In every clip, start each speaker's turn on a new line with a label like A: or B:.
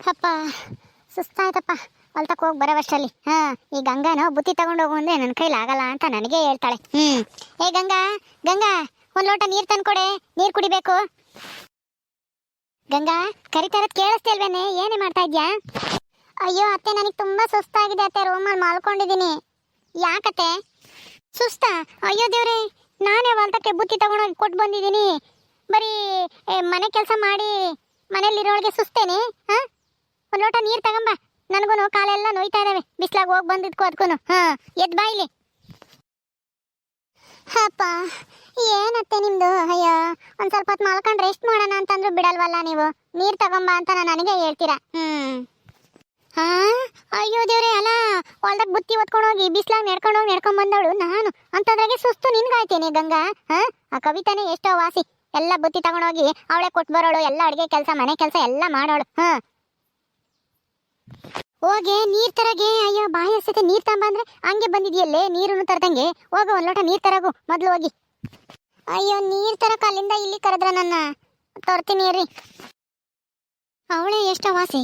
A: ಅಪ್ಪ, ಸುಸ್ತಾಯ್ತಪ್ಪ. ಹೊಲ್ತಕ್ಕೆ ಹೋಗಿ ಬರೋವಷ್ಟಲ್ಲಿ ಹಾ, ಈ ಗಂಗಾನೋ ಬುತ್ತಿ ತಗೊಂಡು ಹೋಗು ಅಂದ್ರೆ ನನ್ನ ಕೈಲಿ ಆಗಲ್ಲ ಅಂತ ನನಗೆ ಹೇಳ್ತಾಳೆ. ಹ್ಮ್. ಏ, ಗಂಗಾ ಗಂಗಾ, ಒಂದ್ ಲೋಟ ನೀರ್ ತಂದ್ಕೊಡೆ ನೀರ್ ಕುಡಿಬೇಕು. ಗಂಗಾ ಕರಿತಾರದ್ ಇರೋದ್ ಕೇಳಿಸ್ತಾ ಇಲ್ವೇನೆ? ಏನೇ ಮಾಡ್ತಾ ಇದ್ಯಾ? ಅಯ್ಯೋ, ಅತ್ತೆ, ನನಗೆ ತುಂಬಾ ಸುಸ್ತಾಗಿದೆ ಅತ್ತೆ. ರೂಮಲ್ಲಿ ಮಲ್ಕೊಂಡಿದ್ದೀನಿ. ಯಾಕತ್ತೆ? ಸುಸ್ತ? ಅಯ್ಯೋ ದೇವ್ರೆ, ನಾನೇ ಹೊಲ್ತಕ್ಕೆ ಬುತ್ತಿ ತಗೊಂಡೋಗಿ ಕೊಟ್ಟು ಬಂದಿದ್ದೀನಿ. ಬರೀ ಮನೆ ಕೆಲಸ ಮಾಡಿ ಮನೇಲಿರೋಳಿಗೆ ಸುಸ್ತೇನೆ, ಹಾ? ಒಂದು ಲೋಟ ನೀರು ತಗೊಂಬ. ನನಗೂ ಕಾಲೆಲ್ಲ ನೋಯ್ತಾ ಇದಾವೆ. ಬಿಸ್ಲಾಗ ಹೋಗಿ ಬಂದಿದ್ಕೋ ಅದಕ್ಕೂ ಹ, ಎದ್ ಬಾಯಿಲಿ ಅಪ್ಪ, ಏನತ್ತೆ ನಿಮ್ದು? ಅಯ್ಯೋ, ಒಂದ್ ಸ್ವಲ್ಪ ಹೊತ್ತು ಮಲ್ಕೊಂಡು ರೆಸ್ಟ್ ಮಾಡೋಣ ಅಂತಂದ್ರು ಬಿಡಲ್ವಲ್ಲ ನೀವು? ನೀರ್ ತಗೊಂಬ ಅಂತ ನನಗೆ ಹೇಳ್ತೀರಾ? ಹ್ಮ್. ಹಾ? ಅಯ್ಯೋ ದೇವ್ರೆ ಅಲ್ಲ ಹೊಲ್ದಾಗ ಬುತ್ತಿ ಹೊತ್ಕೊಂಡು ಹೋಗಿ ಬಿಸ್ಲಾಗ ನಡ್ಕೊಂಡು ಹೋಗಿ ನಡ್ಕೊಂಡ್ ಬಂದವಳು ನಾನು. ಅಂತದ್ರಾಗೆ ಸುಸ್ತು ನಿನ್ಗಾಯ್ತೇನೆ ಗಂಗಾ. ಹ? ಆ ಕವಿತಾನೆ ಎಷ್ಟೋ ವಾಸಿ. ಎಲ್ಲ ಬುತ್ತಿ ತಗೊಂಡೋಗಿ, ಅವಳೆ ಕೊಟ್ಟು ಬರೋಳು ಎಲ್ಲ ಅಡಿಗೆ ಕೆಲಸ, ಮನೆ ಕೆಲಸ ಎಲ್ಲ ಮಾಡೋಳು. ಹಾ? ಹೋಗೆ, ನೀರ್ ತರಗೆ. ಅಯ್ಯೋ, ಬಾಯಿ ಹಸತೆ ನೀರ್ ಅಂದ್ರೆ ಹಂಗೆ ಬಂದಿದ್ಯಲ್ಲೇ, ನೀರನ್ನು ತರದಂಗೆ. ಹೋಗ ಒಂದ್ ಲೋಟ ನೀರ್ ತರಗು, ಮೊದ್ಲು ಹೋಗಿ. ಅಯ್ಯೋ, ನೀರ್ ತರಕ ಅಲ್ಲಿಂದ ಇಲ್ಲಿ ಕರೆದ್ರ ನನ್ನ. ತರ್ತೀನಿ ರೀ ಅವಳೇ ಎಷ್ಟೋ ವಾಸಿ.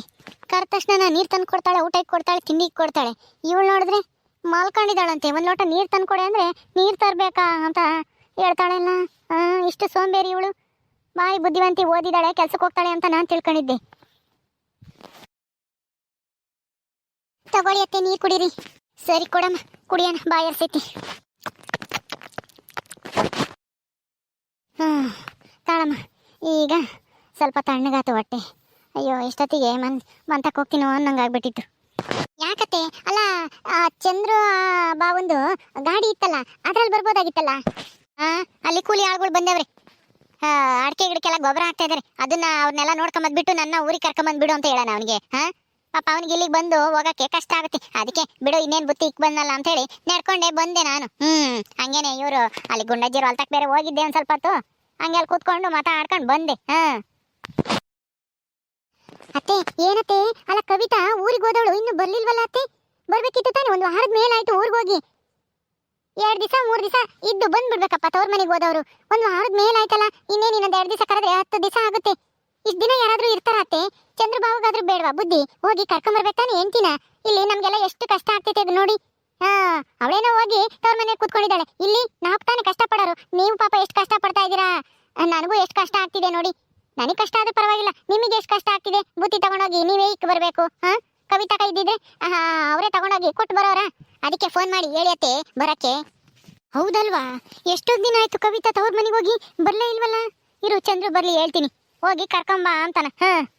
A: ಕರೆದ ತಕ್ಷಣ ನಾನು ನೀರ್ ತಂದು ಕೊಡ್ತಾಳೆ, ಊಟ ಕೊಡ್ತಾಳೆ, ತಿಂಡಿ ಕೊಡ್ತಾಳೆ. ಇವಳು ನೋಡಿದ್ರೆ ಮಾಲ್ಕೊಂಡಿದ್ದಾಳಂತೆ, ಒಂದು ಲೋಟ ನೀರ್ ತಂದು ಕೊಡೆ ಅಂದ್ರೆ ನೀರ್ ತರಬೇಕಾ? ಅಂತ ಹೇಳ್ತಾಳೆಲ್ಲ. ಇಷ್ಟು ಸೋಂಬೇರಿ ಇವಳು. ಬಾಯಿ ಬುದ್ಧಿವಂತಿ ಓದಿದಾಳೆ ಕೆಲ್ಸಕ್ಕೆ ಹೋಗ್ತಾಳೆ ಅಂತ ನಾನು ತಿಳ್ಕೊಂಡಿದ್ದೆ. ತಗೊಳ್ಳಿ ಅತ್ತೆ, ನೀರು ಕುಡೀರಿ. ಸರಿ ಕೊಡಮ್ಮ, ಕುಡಿಯೋಣ, ಬಾಯಿ ಹ್ಞೂ ತಾಳಮ್ಮ, ಈಗ ಸ್ವಲ್ಪ ತಣ್ಣಗಾತು ಹೊಟ್ಟೆ. ಅಯ್ಯೋ, ಎಷ್ಟೊತ್ತಿಗೆ ಮನ್ ಮಂತಕ್ಕೆ ಹೋಗ್ತೀನೋ ಅನ್ನಂಗೆ ಆಗ್ಬಿಟ್ಟಿತ್ತು. ಯಾಕತ್ತೆ? ಅಲ್ಲ ಚಂದ್ರು ಬಾವಂದು ಗಾಡಿ ಇತ್ತಲ್ಲ, ಅದ್ರಲ್ಲಿ ಬರ್ಬೋದಾಗಿತ್ತಲ್ಲ? ಹಾಂ ಅಲ್ಲಿ ಕೂಲಿ ಆಳುಗಳು ಬಂದವ್ರೆ. ಅಡಿಕೆ ಗಿಡಕ್ಕೆಲ್ಲ ಗೊಬ್ಬರ ಹಾಕ್ತಾ ಇದಾರೆ. ಅದನ್ನ ಅವ್ರನ್ನೆಲ್ಲ ನೋಡ್ಕೊಂಬಂದ್ಬಿಟ್ಟು ನನ್ನ ಊರಿಗೆ ಕರ್ಕೊಂಬಂದ್ಬಿಡು ಅಂತ ಹೇಳೋಣ ಅವನಿಗೆ, ಹಾ? ಪಾಪ ಅವನಿಗೆ ಇಲ್ಲಿಗೆ ಬಂದು ಹೋಗಕ್ಕೆ ಕಷ್ಟ ಆಗುತ್ತೆ. ಅದಕ್ಕೆ ಬಿಡು, ಇನ್ನೇನ್ ಬುತ್ತಿ ಇಕ್ ಬಂದಲ್ಲ ಅಂತ ಹೇಳಿ ನಡ್ಕೊಂಡೆ, ಬಂದೆ ನಾನು. ಹ್ಮ್, ಹಂಗೇನೆ ಇವರು ಅಲ್ಲಿ ಗುಂಡಜ್ಜಿರು ಅಲ್ತಕ್ ಬೇರೆ ಹೋಗಿದ್ದೆ ಒಂದ್ ಸ್ವಲ್ಪ ಹೊತ್ತು. ಹಂಗೆ ಅಲ್ಲಿ ಕೂತ್ಕೊಂಡು ಮಾತಾಡ್ಕೊಂಡು ಬಂದೆ, ಹಾಂ. ಅತ್ತೆ, ಏನತ್ತೆ? ಅಲ್ಲ, ಕವಿತಾ ಊರಿಗೆ ಹೋದವಳು, ಇನ್ನು ಬರ್ಲಿಲ್ವಲ್ಲ ಅತ್ತೆ? ಬರ್ಬೇಕಿತ್ತು ತಾನೆ, ಒಂದು ವಾರದ ಮೇಲಾಯ್ತು ಊರಿಗೆ ಹೋಗಿ. ಎರಡ್ ದಿವಸ, ಮೂರ್ ದಿವಸ ಇದ್ದು ಬಂದ್ಬಿಡ್ಬೇಕಪ್ಪ, ತವ್ರ ಮನೆಗೆ ಹೋದವರು. ಒಂದು ವಾರದ ಮೇಲಾಯ್ತಲ್ಲ ಇನ್ನೇನು ಇನ್ನೊಂದು ಎರಡು ದಿವಸ ಕರೆದ್ರೆ ಹತ್ತು ದಿವಸ ಆಗುತ್ತೆ. ಇಷ್ಟ ದಿನ ಯಾರಾದರೂ ಇರ್ತಾರ ಅತ್ತೆ? ಚಂದ್ರಬಾಬುಗಾದ್ರೂ ಬೇಡವಾ? ಬುದ್ಧಿ, ಹೋಗಿ ಕರ್ಕೊಂಬರ್ಬೇಕಾನೆ ಹೆಂಡ್ತಿನ? ಇಲ್ಲಿ ನಮ್ಗೆಲ್ಲ ಎಷ್ಟು ಕಷ್ಟ ಆಗ್ತೈತೆ ಅದು ನೋಡಿ. ಹಾ, ಅವಳೇನೋ ಹೋಗಿ ತವ್ರ ಮನೆ ಕೂತ್ಕೊಂಡಿದ್ದಾಳೆ. ಇಲ್ಲಿ ನಾವು ತಾನೇ ಕಷ್ಟ ಪಡೋರು ನೀವು ಪಾಪ ಎಷ್ಟು ಕಷ್ಟ ಪಡ್ತಾ ಇದ್ದೀರಾ? ನನಗೂ ಎಷ್ಟು ಕಷ್ಟ ಆಗ್ತಿದೆ ನೋಡಿ. ನನಗೆ ಕಷ್ಟ ಆದ್ರೂ ಪರವಾಗಿಲ್ಲ, ನಿಮಗೆ ಎಷ್ಟು ಕಷ್ಟ ಆಗ್ತಿದೆ? ಬುದ್ಧಿ ತಗೊಂಡೋಗಿ ನೀವೇ ಇಕ್ ಬರಬೇಕು, ಹಾ? ಕವಿತಾ ಕೈ ಇದ್ದಿದ್ರೆ? ಅವರೇ ತಗೊಂಡೋಗಿ ಕೊಟ್ಟು ಬರೋರ? ಅದಕ್ಕೆ ಫೋನ್ ಮಾಡಿ ಹೇಳಿಯತ್ತೆ ಬರಕ್ಕೆ. ಹೌದಲ್ವಾ? ಎಷ್ಟೊಂದು ದಿನ ಆಯ್ತು ಕವಿತಾ ತವ್ರ ಮನೆಗೆ ಹೋಗಿ? ಬರಲೇ ಇಲ್ವಲ್ಲ? ಇರು, ಚಂದ್ರು ಬರ್ಲಿ, ಹೇಳ್ತೀನಿ. ಹೋಗಿ ಕರ್ಕೊಂಬಾ ಅಂತಾನ, ಹಾ.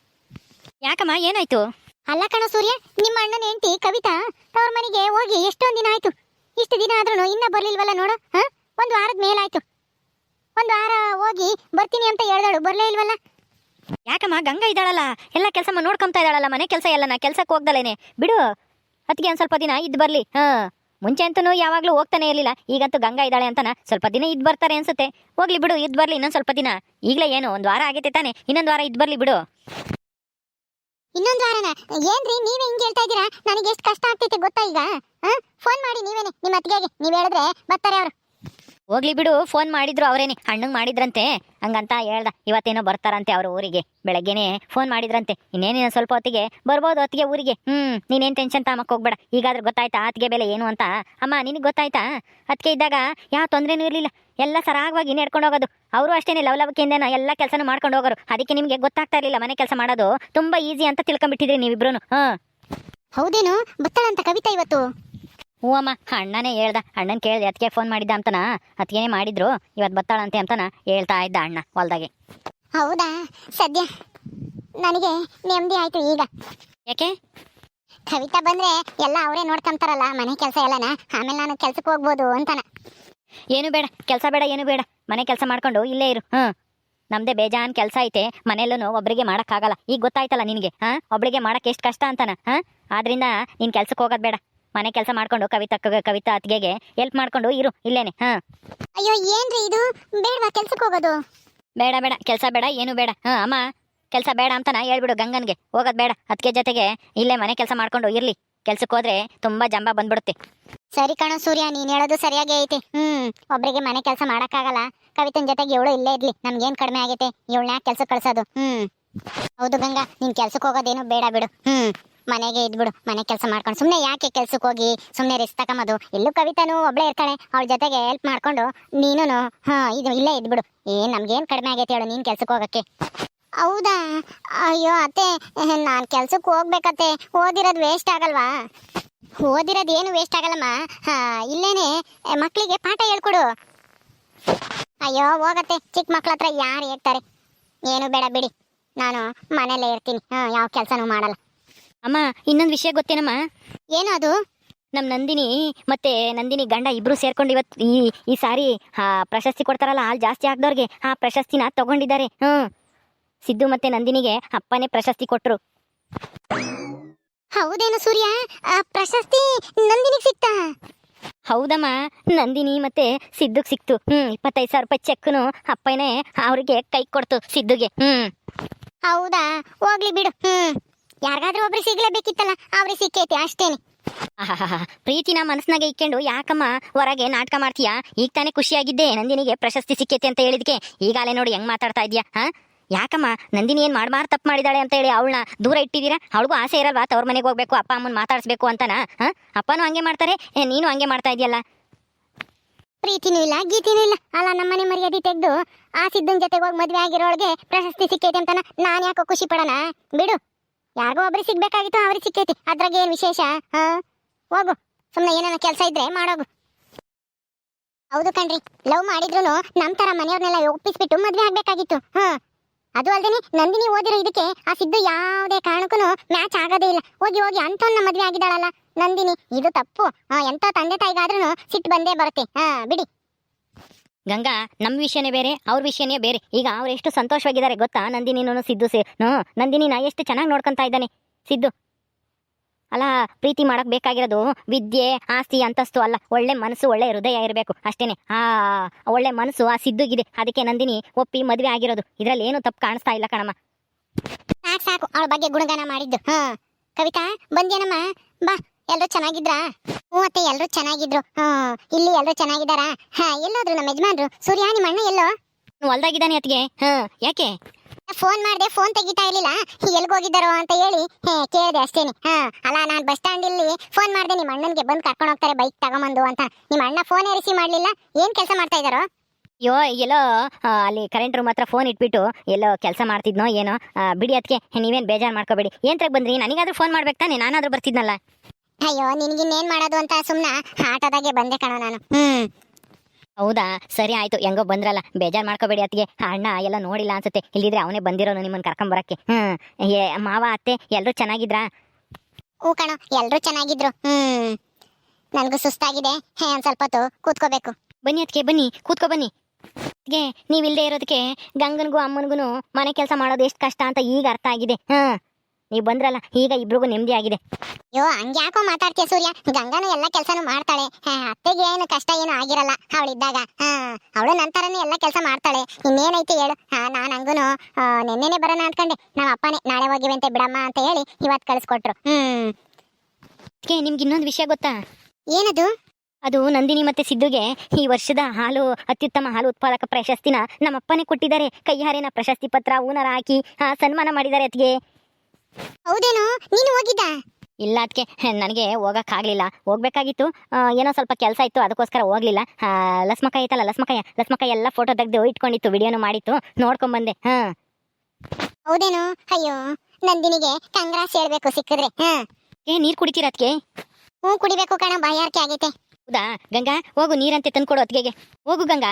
B: ಯಾಕಮ್ಮ ಏನಾಯ್ತು?
A: ಅಲ್ಲ ಕಣ ಸೂರ್ಯ ನಿಮ್ಮ ಅಣ್ಣನ ಹೆಂಡತಿ ಕವಿತಾ ತವ್ರ ಮನೆಗೆ ಹೋಗಿ ಎಷ್ಟೊಂದ್ ದಿನ ಆಯ್ತು. ಇಷ್ಟು ದಿನ ಆದ್ರೂ ಇನ್ನ ಬರ್ಲಿಲ್ವಲ್ಲ ನೋಡು ಹಾ? ಒಂದು ವಾರದ ಮೇಲಾಯ್ತು. ಒಂದು ವಾರ ಹೋಗಿ ಬರ್ತೀನಿ ಅಂತ ಹೇಳ್ದಳು ಬರ್ಲೇ ಇಲ್ವಲ್ಲ?
B: ಯಾಕಮ್ಮ ಗಂಗಾ ಇದ್ದಾಳಲ್ಲ? ಎಲ್ಲ ಕೆಲಸ ನೋಡ್ಕೊಂತ ಇದ್ದಾಳಲ್ಲ ಮನೆ ಕೆಲಸ ಎಲ್ಲ ನಾ ಕೆಲ್ಸಕ್ಕೆ ಹೋಗ್ದಲೇನೆ ಬಿಡು ಅದಕ್ಕೆ ಒಂದು ಸ್ವಲ್ಪ ದಿನ ಇದ್ದು ಬರ್ಲಿ ಹಾ? ಮುಂಚೆ ಅಂತೂ ಯಾವಾಗಲೂ ಹೋಗ್ತಾನೆ ಇರಲಿಲ್ಲ ಈಗಂತೂ ಗಂಗಾ ಇದ್ದಾಳೆ ಅಂತನ ಸ್ವಲ್ಪ ದಿನ ಇದ್ದು ಬರ್ತಾರೆ ಅನ್ಸುತ್ತೆ. ಹೋಗ್ಲಿ ಬಿಡು ಇದ್ದು ಬರ್ಲಿ ಇನ್ನೊಂದು ಸ್ವಲ್ಪ ದಿನ. ಈಗಲೇ ಏನು ಒಂದು ವಾರ ಆಗೈತೆ ತಾನೆ ಇನ್ನೊಂದು ವಾರ ಇದ್ದು ಬರ್ಲಿ ಬಿಡು.
A: ಇನ್ನೊಂದು ವಾರನ. ಏನ್ರಿ, ನೀವೇ ಹಿಂಗ್ ಹೇಳ್ತಾ ಇದ್ದೀರಾ? ನನಗೆ ಎಷ್ಟು ಕಷ್ಟ ಆಗ್ತೈತೆ ಗೊತ್ತಾ ಈಗ? ಫೋನ್ ಮಾಡಿ ನೀವೇನೆ, ನಿಮ್ಮ ಅತ್ತಿಗೆಗೆ. ನೀವ್ ಹೇಳಿದ್ರೆ ಬರ್ತಾರೆ ಅವರು.
B: ಹೋಗ್ಲಿ ಬಿಡು ಫೋನ್ ಮಾಡಿದ್ರು ಅವರೇನೆ. ಅಣ್ಣಂಗೆ ಮಾಡಿದ್ರಂತೆ. ಹಂಗಂತ ಹೇಳ್ದ. ಇವತ್ತೇನೋ ಬರ್ತಾರಂತೆ ಅವ್ರ ಊರಿಗೆ. ಬೆಳಗ್ಗೆನೆ ಫೋನ್ ಮಾಡಿದ್ರಂತೆ. ಇನ್ನೇನೇನು ಸ್ವಲ್ಪ ಹೊತ್ತಿಗೆ ಬರ್ಬೋದು ಹೊತ್ತಿಗೆ ಊರಿಗೆ. ಹ್ಮ್, ನೀನೇನ್ ಟೆನ್ಷನ್ ತಾಮಕ್ ಹೋಗ್ಬೇಡ. ಈಗಾದ್ರೂ ಗೊತ್ತಾಯ್ತಾ ಅತ್ತಿಗೆ ಬೆಲೆ ಏನು ಅಂತ? ಅಮ್ಮ, ನಿನಗೆ ಗೊತ್ತಾಯ್ತಾ? ಅದಕ್ಕೆ ಇದ್ದಾಗ ಯಾವ ತೊಂದ್ರೆನೂ ಇರಲಿಲ್ಲ. ಎಲ್ಲ ಸರಾಗವಾಗಿ ನಡ್ಕೊಂಡು ಹೋಗೋದು. ಅವರು ಅಷ್ಟೇನೆ ಲವಲವಿಕೆಯಿಂದ ಎಲ್ಲ ಕೆಲಸನೂ ಮಾಡ್ಕೊಂಡು ಹೋಗೋರು. ಅದಕ್ಕೆ ನಿಮಗೆ ಗೊತ್ತಾಗ್ತಾ ಇರಲಿಲ್ಲ ಮನೆ ಕೆಲಸ ಮಾಡೋದು. ತುಂಬಾ ಈಸಿ ಅಂತ ತಿಳ್ಕೊಂಡ್ಬಿಟ್ಟಿದ್ರಿ ನೀವಿಬ್ರು ಹಾ.
A: ಹೌದೇನು? ಬತ್ತಳಂತ ಕವಿತಾ ಇವತ್ತು?
B: ಹ್ಞೂ ಅಮ್ಮ ಅಣ್ಣನೇ ಹೇಳ್ದ. ಅಣ್ಣನ್ ಕೇಳ್ದೆ ಅದಕ್ಕೆ ಫೋನ್ ಮಾಡಿದ್ದ ಅಂತನ. ಅದಕ್ಕೇನೆ ಮಾಡಿದ್ರು. ಇವತ್ತು ಬತ್ತಾಳಂತೆ ಅಂತನ ಹೇಳ್ತಾ ಇದ್ದ ಅಣ್ಣ ಹೊಲ್ದಾಗೆ.
A: ಹೌದಾ? ಸದ್ಯ ನನಗೆ ನೆಮ್ಮದಿ ಆಯ್ತು ಈಗ.
B: ಯಾಕೆ?
A: ಕವಿತಾ ಬಂದ್ರೆ ಎಲ್ಲ ಅವರೇ ನೋಡ್ಕೊಂತಾರಲ್ಲ ಮನೆ ಕೆಲಸ ಎಲ್ಲನ? ಆಮೇಲೆ ನಾನು ಕೆಲ್ಸಕ್ಕೆ ಹೋಗ್ಬೋದು ಅಂತಾನ.
B: ಏನು ಬೇಡ ಕೆಲಸ ಬೇಡ ಏನು ಬೇಡ. ಮನೆ ಕೆಲಸ ಮಾಡ್ಕೊಂಡು ಇಲ್ಲೇ ಇರು. ಹ್ಞೂ. ನಮ್ದೇ ಬೇಜಾನ್ ಕೆಲಸ ಐತೆ. ಮನೆಯಲ್ಲೂ ಒಬ್ರಿಗೆ ಮಾಡೋಕ್ಕಾಗಲ್ಲ. ಈಗ ಗೊತ್ತಾಯ್ತಲ್ಲ ನಿನಗೆ ಹಾಂ? ಒಬ್ಬಳಿಗೆ ಮಾಡೋಕ್ಕೆ ಎಷ್ಟು ಕಷ್ಟ ಅಂತಾನ ಹಾಂ? ಆದ್ರಿಂದ ನೀನು ಕೆಲ್ಸಕ್ಕೆ ಹೋಗೋದು ಬೇಡ. ಮನೆ ಕೆಲಸ ಮಾಡ್ಕೊಂಡು ಕವಿತಾ ಕವಿತಾ ಅತ್ತಿಗೆಗೆ ಹೆಲ್ಪ್ ಮಾಡ್ಕೊಂಡು ಇರು ಇಲ್ಲೇನೆ ಹಾ.
A: ಅಯ್ಯೋ ಏನ್ರಿ ಇದು? ಬೇಡವಾ ಕೆಲ್ಸಕ್ಕೆ ಹೋಗೋದು?
B: ಬೇಡ ಬೇಡ ಕೆಲಸ ಬೇಡ ಏನು ಬೇಡ. ಹಾ ಅಮ್ಮ ಕೆಲಸ ಬೇಡ ಅಂತನ ಹೇಳ್ಬಿಡು ಗಂಗನ್ಗೆ. ಹೋಗೋದು ಬೇಡ. ಅತ್ತಿಗೆ ಜೊತೆಗೆ ಇಲ್ಲೇ ಮನೆ ಕೆಲಸ ಮಾಡ್ಕೊಂಡು ಇರ್ಲಿ. ಕೆಲ್ಸಕ್ಕೆ ಹೋದ್ರೆ ತುಂಬಾ ಜಂಬ ಬಂದ್ಬಿಡುತ್ತೆ.
A: ಸರಿ ಕಣೋ ಸೂರ್ಯ ನೀನ್ ಹೇಳೋದು ಸರಿಯಾಗಿ ಐತಿ. ಹ್ಮ್ ಒಬ್ರಿಗೆ ಮನೆ ಕೆಲಸ ಮಾಡಕ್ಕಾಗಲ್ಲ. ಕವಿತನ್ ಜೊತೆಗೆ ಇವಳು ಇಲ್ಲೇ ಇರ್ಲಿ. ನಮ್ಗೇನ್ ಕಡಿಮೆ ಆಗೈತೆ. ಇವಳನ್ನ ಕೆಲ್ಸ ಕಳ್ಸೋದು. ಹ್ಮ್. ಹೌದು ಗಂಗಾ ನೀನ್ ಕೆಲ್ಸಕ್ಕೆ ಹೋಗೋದೇನು ಬೇಡ ಬಿಡು. ಹ್ಮ್. ಮನೆಗೆ ಇದ್ಬಿಡು, ಮನೆ ಕೆಲಸ ಮಾಡ್ಕೊಂಡು. ಸುಮ್ಮನೆ ಯಾಕೆ ಕೆಲ್ಸಕ್ಕೆ ಹೋಗಿ ಸುಮ್ಮನೆ ರಿಸ್ಕ್ ತಗೊಂಬೋದು ಇಲ್ಲೂ ಕವಿತಾನು ಒಬ್ಳೆ ಇರ್ತಾಳೆ. ಅವಳ ಜೊತೆಗೆ ಹೆಲ್ಪ್ ಮಾಡ್ಕೊಂಡು ನೀನು ಹಾ, ಇದು ಇಲ್ಲೇ ಇದ್ಬಿಡು. ಏನ್, ನಮ್ಗೇನ್ ಕಡಿಮೆ ಆಗೈತೆ ಹೇಳು ನೀನ್ ಕೆಲ್ಸಕ್ಕೆ ಹೋಗಕ್ಕೆ? ಹೌದಾ? ಅಯ್ಯೋ, ಅತ್ತೆ, ನಾನ್ ಕೆಲ್ಸಕ್ಕೆ ಹೋಗ್ಬೇಕತ್ತೆ. ಓದಿರೋದು ವೇಸ್ಟ್ ಆಗಲ್ವಾ? ಓದಿರೋದು ಏನು ವೇಸ್ಟ್ ಆಗಲ್ಲಮ್ಮ? ಇಲ್ಲೇನೆ ಮಕ್ಕಳಿಗೆ ಪಾಠ ಹೇಳ್ಕೊಡು. ಅಯ್ಯೋ, ಹೋಗತ್ತೆ. ಚಿಕ್ಕ ಮಕ್ಳ ಹತ್ರ ಯಾರು ಹೇಳ್ತಾರೆ? ಏನು ಬೇಡ ಬಿಡಿ. ನಾನು ಮನೇಲೇ ಇರ್ತೀನಿ. ಹಾ, ಯಾವ ಕೆಲಸನೂ ಮಾಡಲ್ಲ.
B: ಅಮ್ಮ ಇನ್ನೊಂದು ವಿಷಯ ಗೊತ್ತೇನಮ್ಮ?
A: ಏನು ಅದು?
B: ನಮ್ಮ ನಂದಿನಿ ಮತ್ತೆ ನಂದಿನಿ ಗಂಡ ಇಬ್ರು ಸೇರ್ಕೊಂಡು ಇವತ್ತು ಈ ಈ ಸಾರಿ ಆ ಪ್ರಶಸ್ತಿ ಕೊಡ್ತಾರಲ್ಲ ಹಾಲ್ ಜಾಸ್ತಿ ಆಗ್ದವ್ರಿಗೆ ಆ ಪ್ರಶಸ್ತಿನ ತಗೊಂಡಿದ್ದಾರೆ. ಹ್ಞೂ ಸಿದ್ದು ಮತ್ತೆ ನಂದಿನಿಗೆ ಅಪ್ಪನೇ ಪ್ರಶಸ್ತಿ ಕೊಟ್ರು.
A: ಹೌದೇನು ಸೂರ್ಯ? ಆ ಪ್ರಶಸ್ತಿ ನಂದಿನಿಗೆ ಸಿಕ್ತಾ?
B: ಹೌದಮ್ಮ ನಂದಿನಿ ಮತ್ತೆ ಸಿದ್ದುಗೆ ಸಿಕ್ತು. ಹ್ಮ್ ಇಪ್ಪತ್ತೈದು ಸಾವಿರ ರೂಪಾಯಿ ಚೆಕ್ನು ಅಪ್ಪನೇ ಅವ್ರಿಗೆ ಕೈ ಕೊಡ್ತು ಸಿದ್ದುಗೆ. ಹ್ಮ್.
A: ಹೌದಾ? ಹೋಗ್ಲಿ ಬಿಡು. ಹ್ಮ್. ಯಾರಿಗಾದ್ರೂ ಒಬ್ರು ಸಿಗ್ಲೇಬೇಕಿತ್ತಲ್ಲ ಅವ್ರಿಗೆ ಸಿಕ್ಕೈತಿ ಅಷ್ಟೇನೆ.
B: ಪ್ರೀತಿನ ಮನಸ್ನಾಗೆ ಇಕ್ಕೊಂಡು ಯಾಕಮ್ಮ ಹೊರಗೆ ನಾಟಕ ಮಾಡ್ತೀಯಾ? ಈಗ ತಾನೇ ಖುಷಿಯಾಗಿದ್ದೆ ನಂದಿನಿಗೆ ಪ್ರಶಸ್ತಿ ಸಿಕ್ಕೈತೆ ಅಂತ ಹೇಳಿದ್ಕೆ. ಈಗಾಲೇ ನೋಡಿ ಹೆಂಗ್ ಮಾತಾಡ್ತಾ ಇದೀಯಾ ಹಾ? ಯಾಕಮ್ಮ ನಂದಿನಿ ಏನ್ ಮಾಡ್ಬಾರ್ ತಪ್ಪು ಮಾಡಿದಾಳೆ ಅಂತ ಹೇಳಿ ಅವಳನ್ನ ದೂರ ಇಟ್ಟಿದ್ದೀರಾ? ಅವಳಿಗೂ ಆಸೆ ಇರಲ್ವಾ ತವ್ರ ಮನೆಗೆ ಹೋಗ್ಬೇಕು ಅಪ್ಪ ಅಮ್ಮನ್ ಮಾತಾಡಿಸ್ಬೇಕು ಅಂತಾನ ಹಾ? ಅಪ್ಪನೂ ಹಂಗೆ ಮಾಡ್ತಾರೆ ನೀನು ಹಂಗೆ ಮಾಡ್ತಾ ಇದೆಯಲ್ಲ?
A: ಪ್ರೀತಿನೂ ಇಲ್ಲ ಗೀತಿನೂ ಇಲ್ಲ. ಅಲ್ಲ ನಮ್ಮನೆ ಮರ್ಯಾದೆ ತೆಗ್ದು ಆ ಸಿದ್ದನ ಜೊತೆಗೆ ಹೋಗಿ ಮದುವೆ ಆಗಿರೋಳಿಗೆ ಪ್ರಶಸ್ತಿ ಸಿಕ್ಕೈತೆ ಅಂತಾನ ನಾನು ಯಾಕೋ ಖುಷಿ ಪಡೋಣ? ಬಿಡು. ಯಾರಿಗೋ ಒಬ್ರಿಗೆ ಸಿಗ್ಬೇಕಾಗಿತ್ತು, ಅವ್ರಿಗೆ ಸಿಕ್ಕೈತಿ. ಅದ್ರಾಗ ಏನು ವಿಶೇಷ? ಹಾ? ಹೋಗು. ಸುಮ್ಮನೆ ಏನೇನೋ ಕೆಲಸ ಇದ್ರೆ ಮಾಡೋಗು. ಹೌದು ಕಣ್ರಿ. ಲವ್ ಮಾಡಿದ್ರು ನಮ್ಮ ತರ ಮನೆಯವ್ರನ್ನೆಲ್ಲ ಒಪ್ಪಿಸ್ಬಿಟ್ಟು ಮದುವೆ ಆಗ್ಬೇಕಾಗಿತ್ತು. ಹಾ? ಅದು ಅಲ್ದೇನೆ ನಂದಿನಿ ಓದಿರೋ ಇದಕ್ಕೆ ಆ ಸಿದ್ದು ಯಾವುದೇ ಕಾರಣಕ್ಕೂ ಮ್ಯಾಚ್ ಆಗೋದೇ ಇಲ್ಲ. ಹೋಗಿ ಹೋಗಿ ಅಂತವನ್ನ ಮದ್ವೆ ಆಗಿದ್ದಾಳಲ್ಲ. ನಂದಿನಿ, ಇದು ತಪ್ಪು. ಎಂಥ ತಂದೆ ತಾಯಿಗಾದ್ರೂ ಸಿಟ್ಟು ಬಂದೇ ಬರುತ್ತೆ. ಹಾ, ಬಿಡಿ.
B: ಗಂಗಾ ನಮ್ಮ ವಿಷಯನೇ ಬೇರೆ, ಅವ್ರ ವಿಷಯನೇ ಬೇರೆ. ಈಗ ಅವ್ರು ಎಷ್ಟು ಸಂತೋಷವಾಗಿದ್ದಾರೆ ಗೊತ್ತಾ? ನಂದಿನಿನೂ ಸಿದ್ದು ಸೇ ಹ್ಞೂ ನಾ ಎಷ್ಟು ಚೆನ್ನಾಗಿ ನೋಡ್ಕೊತಾ ಇದ್ದಾನೆ. ಸಿದ್ದು. ಅಲ್ಲ, ಪ್ರೀತಿ ಮಾಡಕ್ ಬೇಕಾಗಿರೋದು ವಿದ್ಯೆ, ಆಸ್ತಿ, ಅಂತಸ್ತು ಅಲ್ಲ. ಒಳ್ಳೆ ಮನಸ್ಸು, ಒಳ್ಳೆ ಹೃದಯ ಇರಬೇಕು, ಅಷ್ಟೇನೆ. ಆ, ಒಳ್ಳೆ ಮನಸ್ಸು, ಆ ಸಿದ್ದುಗಿದೆ. ಅದಕ್ಕೆ ನಂದಿನಿ ಒಪ್ಪಿ ಮದುವೆ ಆಗಿರೋದು. ಇದರಲ್ಲಿ ಏನು ತಪ್ಪು ಕಾಣಿಸ್ತಾ ಇಲ್ಲ ಕಣಮ್ಮ.
A: ಸಾಕು ಸಾಕು. ಅವಳ ಬಗ್ಗೆ ಗುಣಗಾನ ಮಾಡಿದ್ದು. ಹಾಂ ಕವಿತಾ ಬಂದೇನಮ್ಮ ಬಾ. ಎಲ್ರು ಚೆನ್ನಾಗಿದ್ರಾ? ಹ್ಞೂ ಅತ್ತೆ ಎಲ್ಲರೂ ಚೆನ್ನಾಗಿದ್ರು. ಹಾ ಇಲ್ಲಿ ಎಲ್ಲರೂ ಚೆನ್ನಾಗಿದ್ದಾರಾ? ಹಾ ಎಲ್ಲೋದ್ರು ನಮ್ಮ ಯಜಮಾನ್ರು. ಸೂರ್ಯ ನಿಮ್ಮ ಅಣ್ಣ ಎಲ್ಲೋ?
B: ಹೊಲ್ದಾಗಿದ್ದಾನೆ ಅತ್ತಿಗೆ. ಹಾ ಯಾಕೆ?
A: ಫೋನ್ ಮಾಡ್ದೆ ಫೋನ್ ತೆಗಿತಾ ಇರ್ಲಿಲ್ಲ. ಎಲ್ಗ್ ಹೋಗಿದ್ದಾರೋ ಅಂತ ಹೇಳಿ ಹೇ ಕೇಳಿದೆ ಅಷ್ಟೇನೆ. ಹಾ ಅಲ್ಲ ನಾನು ಬಸ್ ಸ್ಟ್ಯಾಂಡ್ ಇಲ್ಲಿ ಫೋನ್ ಮಾಡ್ದೆ ನಿಮ್ಮ ಅಣ್ಣನಿಗೆ ಬಂದು ಕರ್ಕೊಂಡು ಹೋಗ್ತಾರೆ ಬೈಕ್ ತಗೊಂಬಂದು ಅಂತ. ನಿಮ್ಮ ಅಣ್ಣ ಫೋನೇ ರಿಸೀವ್ ಮಾಡಲಿಲ್ಲ? ಏನು ಕೆಲಸ ಮಾಡ್ತಾ ಇದ್ದಾರೋ?
B: ಅಯ್ಯೋ ಎಲ್ಲೋ ಆ, ಅಲ್ಲಿ ಕರೆಂಟ್ ರೂಮ್ ಹತ್ರ ಫೋನ್ ಇಟ್ಬಿಟ್ಟು ಎಲ್ಲೋ ಕೆಲಸ ಮಾಡ್ತಿದ್ನೋ ಏನೋ. ಆ, ಬಿಡಿ ಅದಕ್ಕೆ ನೀವೇನು ಬೇಜಾರು ಮಾಡ್ಕೋಬೇಡಿ. ಏನ್ರಾಗ ಬಂದ್ರಿ? ನನಗಾದ್ರೂ ಫೋನ್ ಮಾಡ್ಬೇಕು ತಾನೆ? ನಾನಾದ್ರೂ ಬರ್ತಿದ್ನಲ್ಲ.
A: ಅಯ್ಯೋ ನಿನ್ಗಿನ್ನೇನ್ ಮಾಡೋದು ಅಂತ ಸುಮ್ನ ಆಟದಾಗೆ ಬಂದೆ ಕಣೋ ನಾನು. ಹ್ಮ್.
B: ಹೌದಾ? ಸರಿ ಆಯ್ತು ಹೆಂಗೋ ಬಂದ್ರಲ್ಲ. ಬೇಜಾರ್ ಮಾಡ್ಕೋಬೇಡಿ ಅತ್ತಿಗೆ. ಅಣ್ಣ ಎಲ್ಲ ನೋಡಿಲ್ಲ ಅನ್ಸುತ್ತೆ. ಇಲ್ಲಿದ್ರೆ ಅವನೇ ಬಂದಿರೋನು ನಿಮ್ಮನ್ನ ಕರ್ಕೊಂಬರಕ್ಕೆ ಹ್ಮ್. ಏ ಮಾವ ಅತ್ತೆ ಎಲ್ರು ಚೆನ್ನಾಗಿದ್ರಾ?
A: ಹ್ಞೂ ಕಣೋ ಎಲ್ರು ಚೆನ್ನಾಗಿದ್ರು. ಹ್ಮ್. ನನ್ಗೂ ಸುಸ್ತಾಗಿದೆ. ಹೇ ಒಂದ್ ಸ್ವಲ್ಪ ಹೊತ್ತು ಕೂತ್ಕೋಬೇಕು.
B: ಬನ್ನಿ ಅದಕ್ಕೆ ಬನ್ನಿ ಕೂತ್ಕೋ ಬನ್ನಿ. ಅದ್ಕೆ ನೀವ್ ಇಲ್ದೇ ಇರೋದಕ್ಕೆ ಗಂಗನ್ಗೂ ಅಮ್ಮನಿಗೂ ಮನೆ ಕೆಲಸ ಮಾಡೋದು ಎಷ್ಟು ಕಷ್ಟ ಅಂತ ಈಗ ಅರ್ಥ ಆಗಿದೆ. ಹ್ಮ್. ನೀವ್ ಬಂದ್ರಲ್ಲ ಈಗ ಇಬ್ರಿಗೂ ನೆಮ್ಮದಿ ಆಗಿದೆ.
A: ಯೋ ಹಂಗೆ ಯಾಕೋ ಮಾತಾಡ್ತೀಯ ಸೂರ್ಯ? ಗಂಗಾನು ಎಲ್ಲ ಕೆಲಸನೂ ಮಾಡ್ತಾಳೆ. ಹಾ, ಅತ್ತೆಗೆ ಏನು ಕಷ್ಟ ಏನು ಆಗಿರಲ್ಲ ಅವಳಿದ್ದಾಗ. ಅವಳು ನಂತರನೇ ಎಲ್ಲ ಕೆಲಸ ಮಾಡ್ತಾಳೆ. ಇನ್ನೇನೈತಿ ಹೇಳು? ಹಾ ನಾನ್ ಹಂಗೂನು ಆ, ನೆನ್ನೆನೆ ಬರೋಣ ಅನ್ಕೊಂಡೆ. ನಮ್ಮ ಅಪ್ಪನೇ ನಾಳೆ ಹೋಗಿವಂತೆ ಬಿಡಮ್ಮ ಅಂತ ಹೇಳಿ ಇವತ್ತು ಕಳಿಸ್ಕೊಟ್ರು. ಹ್ಮ್.
B: ಅದಕ್ಕೆ ನಿಮ್ಗೆ ಇನ್ನೊಂದು ವಿಷಯ ಗೊತ್ತಾ?
A: ಏನದು?
B: ಅದು ನಂದಿನಿ ಮತ್ತೆ ಸಿದ್ದುಗೆ ಈ ವರ್ಷದ ಹಾಲು ಅತ್ಯುತ್ತಮ ಹಾಲು ಉತ್ಪಾದಕ ಪ್ರಶಸ್ತಿನ ನಮ್ಮಪ್ಪನೇ ಕೊಟ್ಟಿದ್ದಾರೆ. ಕೈಯಾರೇನ ಪ್ರಶಸ್ತಿ ಪತ್ರ ಊನರ ಹಾಕಿ ಆ, ಸನ್ಮಾನ ಮಾಡಿದ್ದಾರೆ ಅದಕ್ಕೆ
A: ಹೌದೇನೋ? ನೀನು ಹೋಗಿದ್ದ?
B: ಇಲ್ಲ ಅದಕ್ಕೆ ನನಗೆ ಹೋಗಕ್ಕಾಗ್ಲಿಲ್ಲ ಹೋಗ್ಬೇಕಾಗಿತ್ತು. ಏನೋ ಸ್ವಲ್ಪ ಕೆಲಸ ಇತ್ತು ಅದಕ್ಕೋಸ್ಕರ ಹೋಗ್ಲಿಲ್ಲ. ಲಸ್ಮಕ ಲಸ್ಮಕಾಯಿ ಐತಲ್ಲ ಲಸ್ಮಕಾಯ? ಲಸ್ಮಕಾಯಿ ಎಲ್ಲ ಫೋಟೋ ತೆಗೆದು ಇಟ್ಕೊಂಡಿತ್ತು ವಿಡಿಯೋನು ಮಾಡಿತ್ತು. ನೋಡ್ಕೊಂಬಂದೆ ಹಾ.
A: ಹೌದೇನೋ? ಅಯ್ಯೋ ನಂದಿನಿಗೆ ಕಂಗ್ರಾಸ್ ಹೇಳ್ಬೇಕು ಸಿಕ್ಕಿದ್ರೆ. ಹಾ.
B: ಏ ನೀರು ಕುಡಿತೀರ ಅದಕ್ಕೆ
A: ಹ್ಞೂ ಕುಡಿಬೇಕು ಕಣ ಬಾಯಾರಿಕೆ ಆಗೈತೆ.
B: ಹೌದಾ? ಗಂಗಾ ಹೋಗು ನೀರಂತೆ ತಂದ್ಕೊಡು ಅತ್ತಿಗೆಗೆ ಹೋಗು ಗಂಗಾ.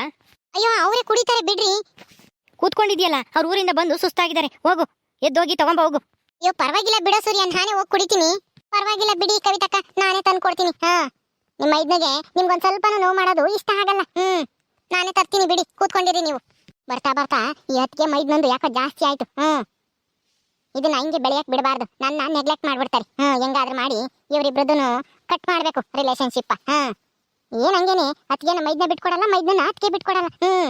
A: ಅಯ್ಯೋ ಅವರೇ ಕುಡಿತಾರೆ ಬಿಡ್ರಿ.
B: ಕೂತ್ಕೊಂಡಿದ್ಯಲ್ಲ ಅವ್ರ ಊರಿಂದ ಬಂದು ಸುಸ್ತಾಗಿದ್ದಾರೆ. ಹೋಗು ಎದ್ದೋಗಿ ತಗೊಂಬ ಹೋಗು.
A: ಅಯ್ಯೋ, ಪರವಾಗಿಲ್ಲ ಬಿಡೋ ಸೂರ್ಯ, ನಾನೇ ಹೋಗಿ ಕುಡಿತೀನಿ. ಪರವಾಗಿಲ್ಲ ಬಿಡಿ ಕವಿತಕ್ಕ, ನಾನೇ ತಂದು ಕೊಡ್ತೀನಿ. ಹಾ, ನಿಮ್ಮ ಐದ್ನಿಗೆ ನಿಮ್ಗೊಂದ್ ಸ್ವಲ್ಪನೂ ನೋವು ಮಾಡೋದು ಇಷ್ಟ ಆಗಲ್ಲ. ಹ್ಮ್, ನಾನೇ ತರ್ತೀನಿ ಬಿಡಿ, ಕೂತ್ಕೊಂಡಿರಿ ನೀವು. ಬರ್ತಾ ಬರ್ತಾ ಈ ಅತ್ತಿಗೆ ಮೈದ್ನೊಂದು ಯಾಕೋ ಜಾಸ್ತಿ ಆಯ್ತು. ಹ್ಮ್, ಇದನ್ನ ಹಿಂಗೆ ಬೆಳೆಯಕ್ ಬಿಡಬಾರ್ದು. ನನ್ನ ನೆಗ್ಲೆಕ್ಟ್ ಮಾಡ್ಬಿಡ್ತಾರೆ. ಹ್ಮ್, ಹೆಂಗಾದ್ರೂ ಮಾಡಿ ಇವರಿಬ್ರದ್ದು ಕಟ್ ಮಾಡಬೇಕು ರಿಲೇಶನ್ಶಿಪ್ ಹಾ ಏನ್ ಹಂಗೇನೆ? ಅತ್ತಿಗೆ ನಮ್ಮ ಮೈದ್ನ ಬಿಟ್ಕೊಡಲ್ಲ ಮೈದ್ನ ಅತ್ತಿಗೆ ಬಿಟ್ಕೊಡಲ್ಲ. ಹ್ಮ್.